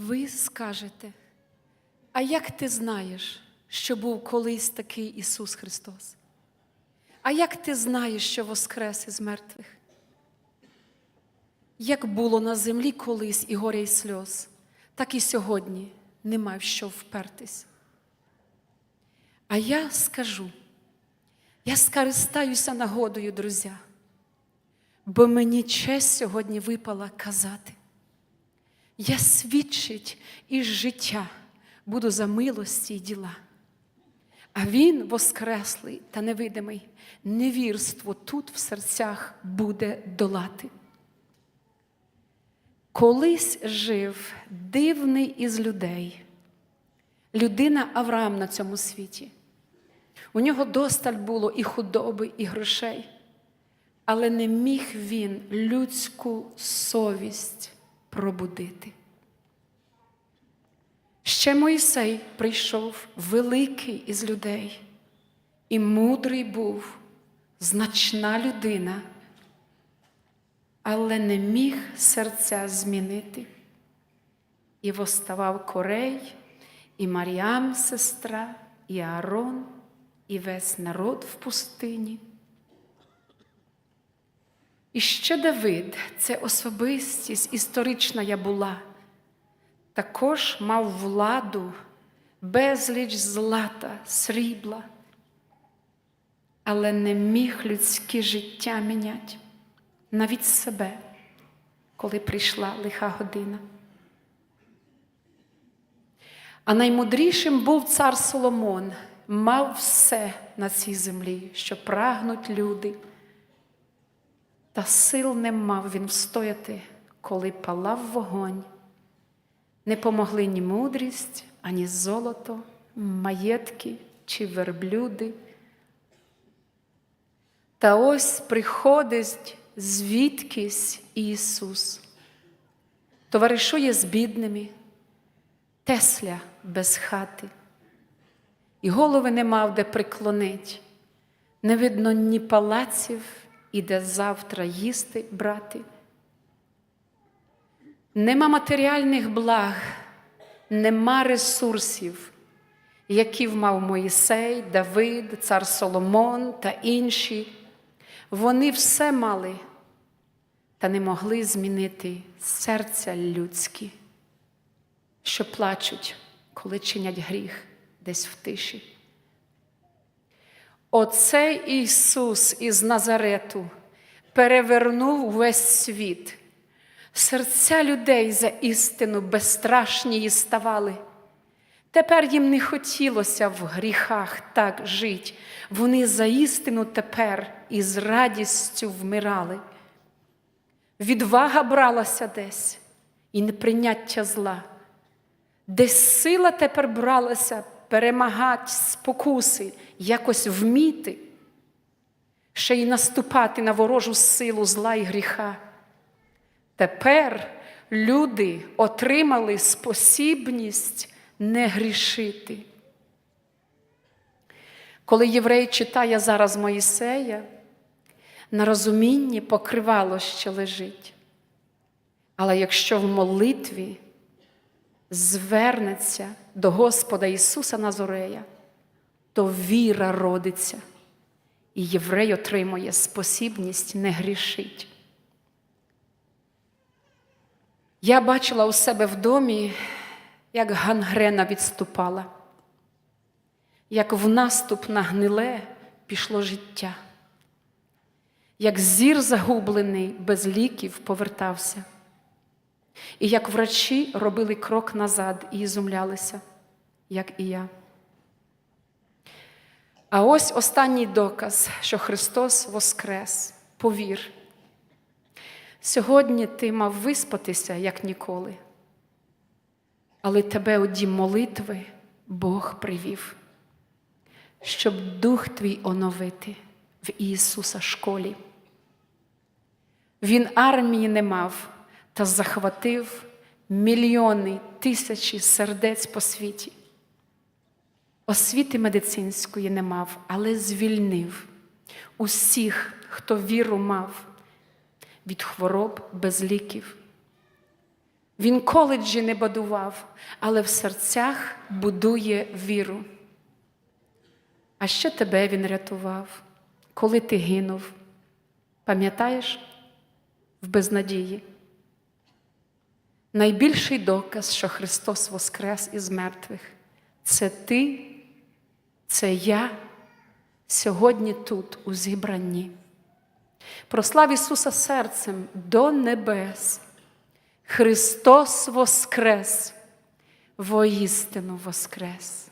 Ви скажете, а як ти знаєш, що був колись такий Ісус Христос? А як ти знаєш, що воскрес із мертвих? Як було на землі колись і горя й сльоз, так і сьогодні нема в що впертись. А я скажу, я скористаюся нагодою, друзі, бо мені честь сьогодні випала казати. Я свідчить із життя буду за милості й діла. А він, воскреслий та невидимий, невірство тут в серцях буде долати. Колись жив дивний із людей, людина Авраам на цьому світі. У нього досталь було і худоби, і грошей, але не міг він людську совість пробудити. Ще Мойсей прийшов великий із людей, і мудрий був, значна людина, але не міг серця змінити. І воставав Корей, і Маріам, сестра, і Аарон, і весь народ в пустині. І ще Давид, це особистість історична я була, також мав владу, безліч злата, срібла, але не міг людське життя міняти, навіть себе, коли прийшла лиха година. А наймудрішим був цар Соломон, мав все на цій землі, що прагнуть люди. Та сил не мав він встояти, коли палав вогонь. Не помогли ні мудрість, ані золото, маєтки чи верблюди. Та ось приходить звідкись Ісус, товаришує з бідними, Тесля без хати, і голови не мав де приклонить, не видно ні палаців, і де завтра їсти брати. Нема матеріальних благ, нема ресурсів, які мав Моїсей, Давид, цар Соломон та інші. Вони все мали, та не могли змінити серця людські, що плачуть, коли чинять гріх десь в тиші. Оцей Ісус із Назарету перевернув весь світ. Серця людей за істину безстрашні ставали. Тепер їм не хотілося в гріхах так жить. Вони за істину тепер із радістю вмирали. Відвага бралася десь і неприйняття зла, десь сила тепер бралася перемагати спокуси, якось вміти, ще й наступати на ворожу силу зла і гріха. Тепер люди отримали спосібність не грішити. Коли єврей читає зараз Моїсея, на розумінні покривало ще лежить. Але якщо в молитві звернеться до Господа Ісуса Назорея, то віра родиться, і єврей отримує спосібність не грішить. Я бачила у себе в домі, як гангрена відступала, як в наступ на гниле пішло життя, як зір загублений без ліків повертався, і як врачі робили крок назад і ізумлялися, як і я. А ось останній доказ, що Христос воскрес, повір. Сьогодні ти мав виспатися, як ніколи, але тебе у дім молитви Бог привів, щоб дух твій оновити в Ісуса школі. Він армії не мав та захватив мільйони тисячі сердець по світі. Освіти медицинської не мав, але звільнив усіх, хто віру мав від хвороб без ліків. Він коледжі не будував, але в серцях будує віру. А ще тебе він рятував, коли ти гинув. Пам'ятаєш в безнадії? Найбільший доказ, що Христос воскрес із мертвих, це ти, це я сьогодні тут, у зібранні. Прослав Ісуса серцем до небес. Христос воскрес, воістину воскрес.